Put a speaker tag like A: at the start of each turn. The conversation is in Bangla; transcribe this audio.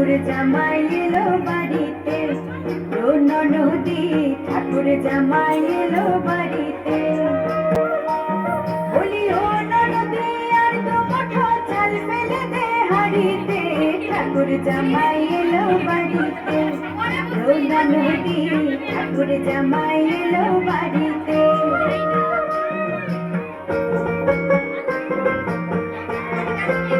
A: ঠাকুর জামাই এলো বাড়িতে। রোন নদী ঠাকুর জামাই এলো বাড়িতে। বলি, ও নদী আর তো মুঠো চাল ফেলে দে হাড়িতে। ঠাকুর জামাই এলো বাড়িতে। রোন নদী ঠাকুর জামাই এলো বাড়িতে। Thank you.